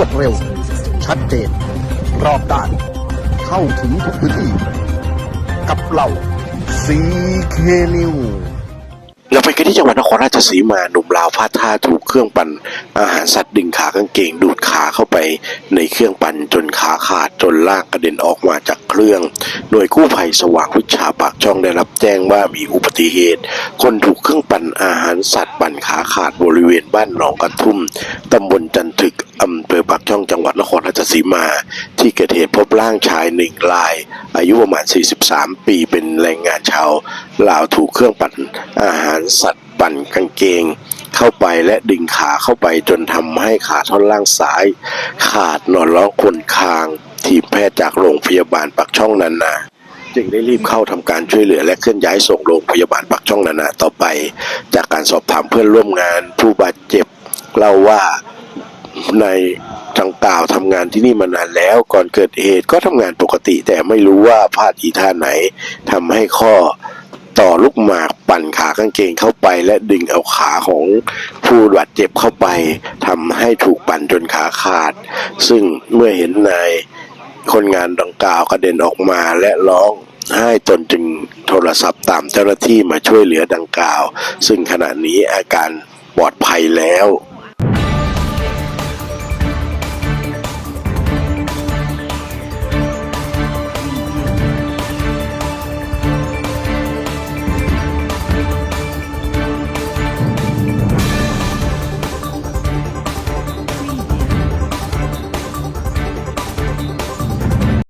วดเร็ว ชัดเจน รอบด้าน เข้าถึงทุกพื้นที่ กับเราซีเคนิวเราไปกันที่จังหวัดนครราชสีมาหนุ่มลาวพลาดท่าถูกเครื่องปั่นอาหารสัตว์ดึงขากางเกงดูดขาเข้าไปในเครื่องปั่นจนขาขาดจนลากกระเด็นออกมาจากเครื่อง หน่วยกู้ภัยสว่างวิชาปากช่องได้รับ แจ้งว่ามีอุบัติเหตุ คนถูกเครื่องปั่นอาหารสัตว์ปั่นขาขาดบริเวณบ้านหนองกระทุ่ม ตำบลจันทึกอำเภอปากช่องจังหวัดนครราชสีมา ที่เกิดเหตุพบร่างชายหนึ่งราย อายุประมาณ 43 ปีเป็นแรงงานชาวลาวถูกเครื่องปั่นอาหารสัตว์ปั่นกางเกง เข้าไปและดึงขาเข้าไปจนทำให้ขาท่อนล่างซ้าย ขาดนอนร้องคนคาง ทีมแพทย์จากโรงพยาบาลปักช่องนานา จึงได้รีบเข้าทำการช่วยเหลือและเคลื่อนย้ายส่งโรงพยาบาลปักช่องนานาต่อไป จากการสอบถามเพื่อนร่วมงานผู้บาดเจ็บเล่าว่าในจังกล่าวทำงานที่นี่มานานแล้ว ก่อนเกิดเหตุก็ทำงานปกติ แต่ไม่รู้ว่าพลาดอีท่าไหนทำให้ข้อต่อลูกหมากปั่นขากางเกงเข้าไป และดึงเอาขาของผู้บาดเจ็บเข้าไปทำให้ถูกปั่นจนขาขาด ซึ่งเมื่อเห็นนายคนงานดังกล่าวกระเด็นออกมาและร้อง ให้ตนจึงโทรศัพท์ตามเจ้าหน้าที่มาช่วยเหลือดังกล่าว ซึ่งขณะนี้อาการปลอดภัยแล้ว